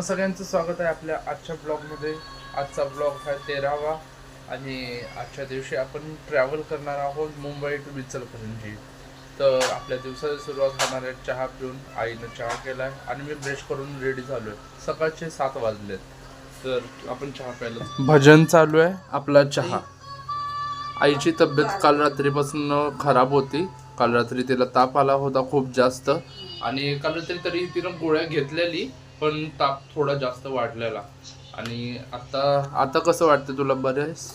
मग सगळ्यांचं स्वागत आहे आपल्या आजच्या ब्लॉगमध्ये. आजचा ब्लॉग हा तेरावा आणि आजच्या दिवशी आपण ट्रॅव्हल करणार आहोत मुंबई टू बिचलकरंजी तर आपल्या दिवसाची सुरुवात होणार आहे चहा पिऊन. आईनं चहा केला आहे आणि मी ब्रश करून रेडी झालो आहे सकाळचे सात वाजलेत. तर आपण चहा प्यायला भजन चालू आहे. आपला चहा. आईची तब्येत काल रात्रीपासून खराब होती. काल रात्री तिला ताप आला होता खूप जास्त. आणि काल रात्री तरी तिनं गोळ्या घेतलेली. पण ताप थोडा जास्त वाढलेला. आणि आता आता कसं वाटतं तुला? बरं आहेस?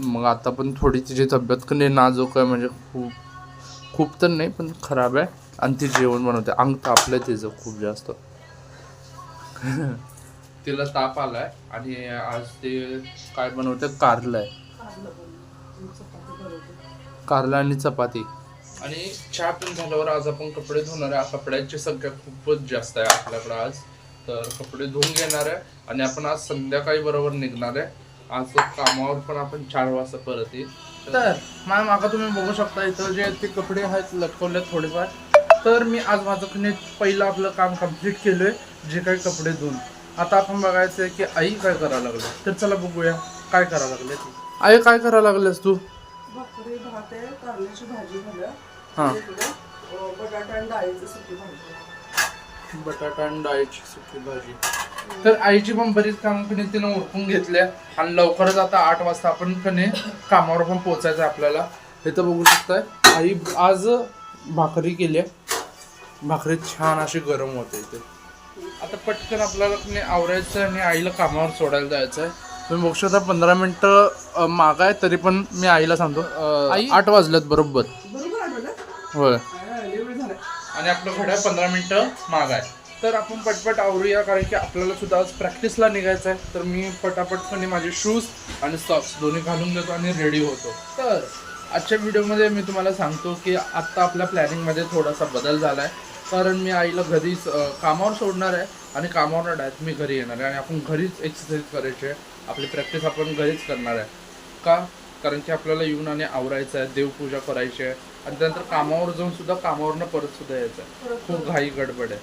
मग आता पण थोडी तिची तब्येत कधी नाजूक आहे म्हणजे खूप खूप तर नाही पण खराब आहे. आणि ती जेवण बनवते. अंग तापलंय तिचं खूप जास्त. तिला ताप आलाय आणि आज ते काय बनवते? कारलं आहे. कारला आणि चपाती. आणि चहा पिऊन झाल्यावर आज आपण कपडे धुणार आहे. कपड्यांची संख्या खूपच जास्त आहे आपल्याकडे आज. तर कपडे धुवून घेणार आहे आणि आपण आज संध्याकाळी बरोबर निघणार आहे. आज कामावर पण आपण चार वाजता परत येईल. तर मॅम आता तुम्ही बघू शकता इथं जे ते कपडे आहेत लटकवले थोडेफार. तर मी आज माझं पहिलं आपलं काम कंप्लीट केलंय जे काही कपडे धुवून आता आपण बघायचं आहे की आई काय करायला लागले. तर चला बघूया काय करायला लागले ती. आई काय करायला लागलेस तू? भाकरी भात आहे कारल्याची भाजी झाल्या. हा. बटाटा आणि डाळीची सुकी भाजी. बटाटा आणि डाळीची सुकी भाजी. तर आईची पण बरीच काम कधी तिनं उरकून घेतल्या. आणि लवकरच आता आठ वाजता आपण कधी कामावर पण पोहोचायचं आहे आपल्याला. हे तर बघू शकताय. आई आज भाकरी केली भाकरी छान अशी गरम होते इथे. आता पटकन आपल्याला कधी आवरायचं आणि आईला कामावर सोडायला जायचं आहे. तुम्ही बघू शकता पंधरा मिनिटं माग आहे तरी पण मी आईला सांगतो. आई? आठ वाजलेत बरोबर. ना आणि आपलं घड्या पंधरा मिनिटं माग आहे तर आपण पटपट आवरूया कारण की आपल्याला सुद्धा आज प्रॅक्टिसला निघायचं आहे. तर मी पटापटपणे म्हणजे माझे शूज आणि सॉक्स दोन्ही घालून देतो आणि रेडी होतो. तर आजच्या व्हिडिओमध्ये मी तुम्हाला सांगतो की आत्ता आपल्या प्लॅनिंगमध्ये थोडासा बदल झाला आहे कारण मी आईला घरीच कामावर सोडणार आहे आणि कामावर डायरेक्ट मी घरी येणार आहे. आणि आपण घरीच एक्सरसाइज करायची आहे. आपली प्रॅक्टिस आपण घरीच करणार आहे. का? कारण की आपल्याला येऊन आणि आवरायचं आहे. देवपूजा करायची आहे. आणि त्यानंतर कामावर जाऊन सुद्धा कामावरनं परत सुद्धा यायचं. आहे खूप घाई गडबड आहे.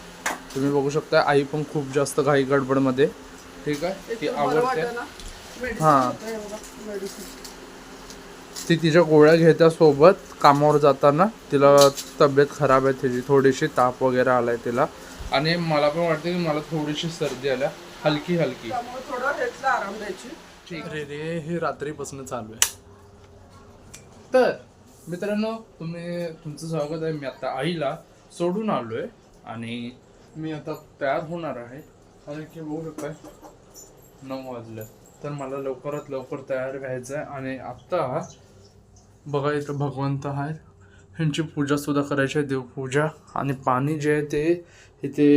तुम्ही बघू शकता आई पण खूप जास्त घाई गडबडमध्ये. ठीक आहे? ती आवडते. हा. ती तिच्या गोळ्या घेत्या सोबत कामावर जाताना. तिला तब्येत खराब आहे तिची थोडीशी ताप वगैरे आलाय तिला. आणि मला पण वाटतं की मला थोडीशी सर्दी आल्या. हलकी हलकी. आराम द्यायची. ठीक अरे रे हे रात्रीपासून चालू आहे. तर मित्रांनो तुम्ही तुमचं स्वागत आहे मी आता आईला सोडून आलो आहे आणि मी आता तयार होणार आहे. आणि की बघू शकताय नऊ वाजलं. तर मला लवकरात लवकर तयार व्हायचं आहे आणि आत्ता बघा इथं भगवंत आहेत. ह्यांची पूजासुद्धा करायची आहे देवपूजा आणि पाणी जे आहे ते इथे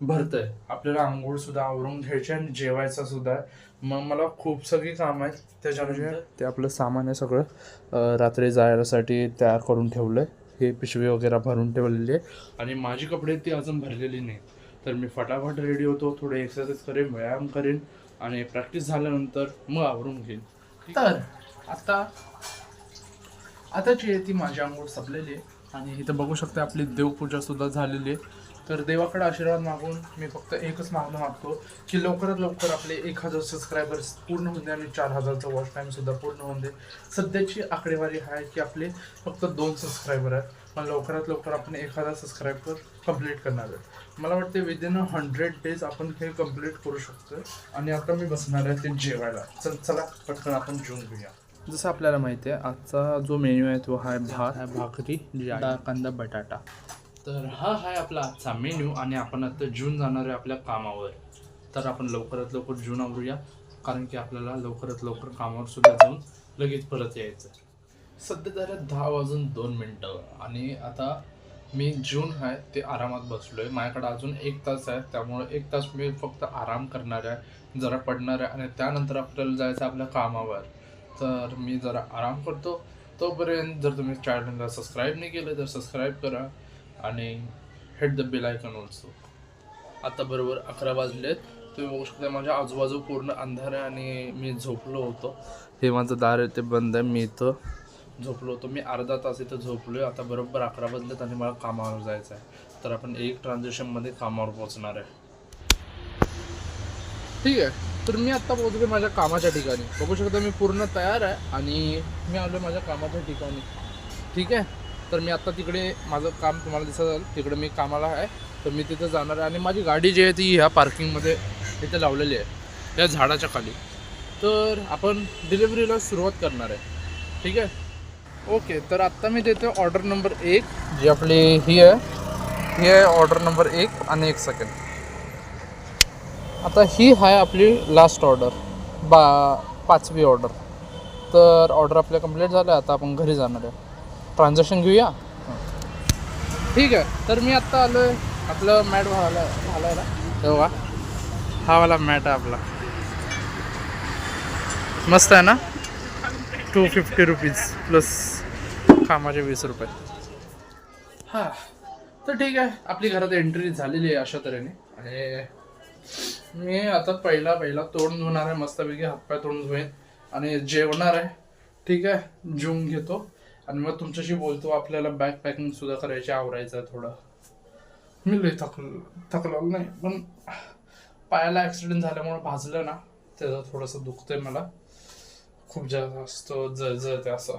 भरतंय. आपल्याला आंघोळ सुद्धा आवरून घ्यायची आणि जेवायचं सुद्धा आहे. मग मला खूप सगळी काम आहेत त्याच्यानंतर ते आपलं सामान आहे सगळं. रात्री जायसाठी तयार करून ठेवलंय. हे पिशवी वगैरे भरून ठेवलेली आहे. आणि माझी कपडे ती अजून भरलेली नाही. तर मी फटाफट रेडी होतो थोडे एक्सरसाइज करेन व्यायाम करेन आणि प्रॅक्टिस झाल्यानंतर मग आवरून घेईन. तर आता आताची आहे ती माझी आंघोळ संपलेली आहे. आणि इथं बघू शकता आपली देवपूजा सुद्धा झालेली आहे. तर देवाकडे आशीर्वाद मागून मी फक्त एकच मागणं मागतो की लवकरात लवकर आपले एक हजार सबस्क्रायबर्स पूर्ण होऊन दे आणि चार हजारचा वॉच टाईम सुद्धा पूर्ण होऊन दे. सध्याची आकडेवारी आहे की आपले फक्त दोन सबस्क्रायबर आहेत. पण लवकरात लवकर आपण एक हजार सबस्क्रायबर कंप्लीट करणार आहे मला वाटते विदिन हंड्रेड डेज आपण हे कंप्लीट करू शकतो आणि आता मी बसणार आहे ते जेवायला. चल चला पटकन आपण जेवून घेऊया. जसं आपल्याला माहिती आहे आजचा जो मेन्यू आहे तो हा आहे भात आहे. भाकरी डाळ कांदा बटाटा. तर हा आहे आपला आजचा मेन्यू आणि आपण आता जून जाणार आहे आपल्या कामावर. तर आपण लवकरात लवकर जून आवरूया कारण की आपल्याला लवकरात लवकर कामावर सुद्धा जाऊन लगेच परत यायचं आहे. सध्या झाल्या दहा वाजून दोन मिनटं आणि आता मी जून आहे ते आरामात बसलो आहे माझ्याकडे अजून एक तास आहे त्यामुळे एक तास मी फक्त आराम करणार आहे जरा पडणार आहे आणि त्यानंतर आपल्याला जायचं आहे आपल्या कामावर. तर मी जरा आराम करतो. तोपर्यंत जर तुम्ही चॅनलला सबस्क्राईब नाही केलं तर सबस्क्राईब करा. आणि hit the bell icon also आता बरोबर अकरा वाजलेत तुम्ही बघू शकता माझ्या आजूबाजू पूर्ण अंधार आहे आणि मी झोपलो होतो. हे माझं दार आहे ते बंद आहे. मी इथं झोपलो होतो. मी अर्धा तास इथं झोपलो आहे आता बरोबर अकरा वाजलेत आणि मला कामावर जायचं आहे. तर आपण एक ट्रान्झॅक्शनमध्ये कामावर पोहोचणार आहे. ठीक आहे. तर मी आत्ता पोहोचलो माझ्या कामाच्या ठिकाणी. बघू शकता मी पूर्ण तयार आहे आणि मी आलो माझ्या कामाच्या ठिकाणी. ठीक आहे? तर मी आत्ता तिकडे माझं काम तुम्हाला दिसत असेल तिकडे मी कामाला आहे. तर मी तिथं जाणार आहे आणि माझी गाडी जी आहे ती ह्या पार्किंगमध्ये इथे लावलेली आहे या झाडाच्या खाली. तर आपण डिलिव्हरीला सुरुवात करणार आहे. ठीक आहे? ओके तर आत्ता मी देतो ऑर्डर नंबर एक जी आपली ही आहे. ही आहे ऑर्डर नंबर एक आणि एक सेकंड आता ही आहे आपली लास्ट ऑर्डर बा पाचवी ऑर्डर तर ऑर्डर आपल्या कंप्लीट झालं आता आपण घरी जाणार आहे. ट्रान्झॅक्शन घेऊया. ठीक आहे. तर मी आत्ता आलो आहे आपलं मॅट घाला घालायला. तेव्हा हा वाला मॅट आहे आपला. मस्त आहे ना? टू फिफ्टी रुपीज प्लस कामाचे वीस रुपये. हां. तर ठीक आहे. आपली घरात एंट्री झालेली आहे अशा तऱ्हेने. आणि मी आता पहिला पहिला तोंड धुणार आहे. मस्तपैकी हातपाय तोंड धुवेन. आणि जेवणार आहे. ठीक आहे. जेवून घेतो. आणि मग तुमच्याशी बोलतो आपल्याला बॅग पॅकिंग सुद्धा करायची आवरायचं आहे थोडं. मी लय थकल थकलेलो नाही पण पायाला ॲक्सिडेंट झाल्यामुळे भाजलं ना त्याचं थोडंसं दुखतंय मला. खूप जास्त जळजळते असं.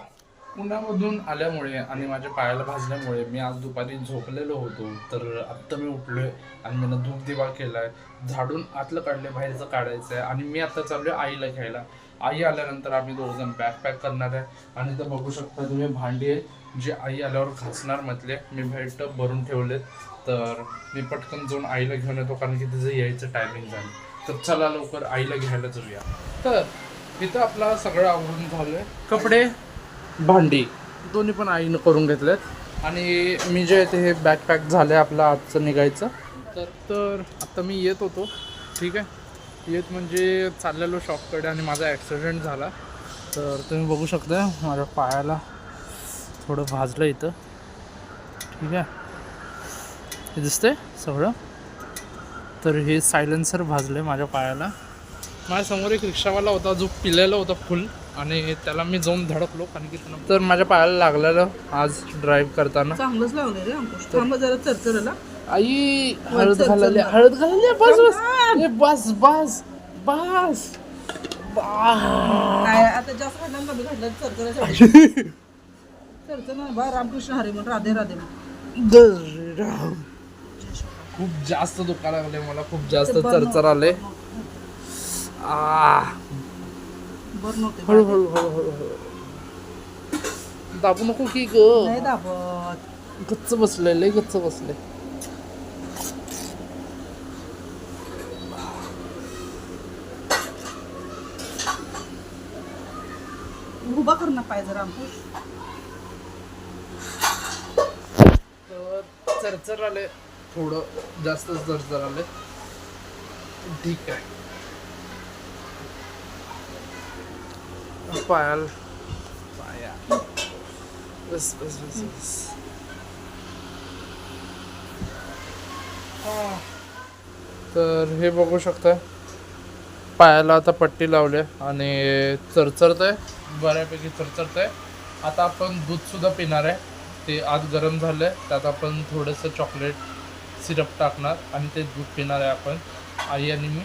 उन्हामधून आल्यामुळे आणि माझ्या पायाला भाजल्यामुळे मी आज दुपारी झोपलेलो होतो तर आत्ता मी उठलोय आणि मी धूप दिवा केलाय. झाडून आतलं काढले बाहेरचं काढायचं आहे आणि मी आता चाललोय आईला घ्यायला. आई आल्यानंतर आम्ही दोघजण बॅग पॅक करणार आहे. आणि तर बघू शकता तुम्ही भांडी आहे जे आई आल्यावर घासणार म्हटले मी भेट भरून ठेवलेत तर मी पटकन जाऊन आईला घेऊन येतो कारण की तिचं यायचं टायमिंग झालं. तर चला लवकर आईला घ्यायला जाऊया. तर इथं आपला सगळं आवरून झालंय. कपडे भांडी दोन्ही पण आईनं करून घेतलेत. आणि मी जे आहे ते हे बॅग पॅक झालं आहे आपलं आजचं निघायचं. तर तर आता मी येत होतो. ठीक आहे? येत म्हणजे चाललेलो शॉपकडे आणि माझा ॲक्सिडेंट झाला. तर तुम्ही बघू शकता माझ्या पायाला थोडं भाजलं इथं. ठीक आहे? हे दिसतंय सगळं? तर हे सायलेन्सर भाजलं माझ्या पायाला. माझ्यासमोर एक रिक्षावाला होता जो पिलेला होता फुल आणि त्याला मी जाऊन धडकलो कारण की तर माझ्या पायाला लागलेलं आज ड्राईव्ह करताना. चांगलंच लावलंय रे आई हळद घालायला हळद घालायला बस बस. ए, बस बस बस. बा- काय आता जास्त घडलं कमी चरचर ना बा रामकृष्ण हरी म्हणून राधे राधे म्हण. जय राम. खूप जास्त दुखा लागले मला खूप जास्त ते बरं चरचर आले आ. बरं नव्हते हळू हळू हळू हळू हळू. दाबू नको की ग. नाही दाबत. गच्च बसले लय गच्च बसले उभा कर पाहिजे पाय तर चरचर आले थोडं जास्त चरचर आले ठीक आहे. पायाल. पाया. बस बस बस बस. तर हे बघू शकता पायाला आता पट्टी लावली आणि चरचरत आहे. बऱ्यापैकी चरचरत आहे आता आपण दूध सुद्धा पिणार आहे. ते आज गरम झालं आहे त्यात आपण थोडंसं चॉकलेट सिरप टाकणार आणि ते दूध पिणार आहे आपण. आई आणि मी.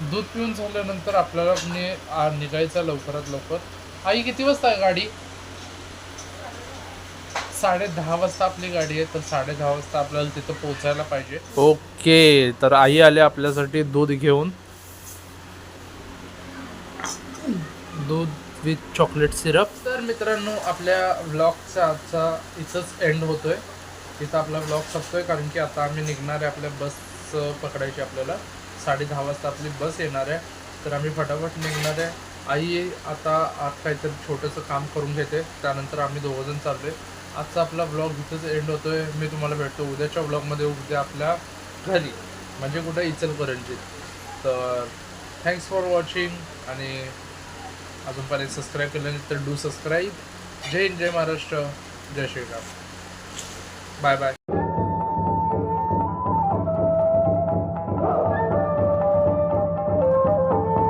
दूध पिऊन झाल्यानंतर आपल्याला आ- निघायचं लवकरात लवकर. आई किती वाजता आहे गाडी? साडे दहा वाजता आपली गाडी आहे. तर साडे दहा वाजता आपल्याला तिथं पोहोचायला पाहिजे. ओके. तर आई आले आपल्यासाठी दूध घेऊन. दूध विथ चॉकलेट सिरप. तर मित्रांनो आपल्या ब्लॉगचा आजचा इथंच एंड होतोय. इथं आपला ब्लॉग संपतोय कारण की आता आम्ही निघणार आहे आपल्या बस पकडायची आपल्याला. साडे दहा वाजता आपली बस येणार आहे. तर आम्ही फटाफट निघणार आहे. आई आता आत काहीतरी छोटंसं काम करून घेते. त्यानंतर आम्ही दोघंजण चाललोय. आजचा आपला ब्लॉग इथंच एंड होतोय. मी तुम्हाला भेटतो उद्याच्या ब्लॉगमध्ये उद्या आपल्या घरी. म्हणजे कुठं इचलकरंजीत. तर थँक्स फॉर वॉचिंग आणि अजूनपर्यंत सबस्क्राईब केलं नाही तर डू सबस्क्राईब जय हिंद जय महाराष्ट्र जय श्रीराम. Bye bye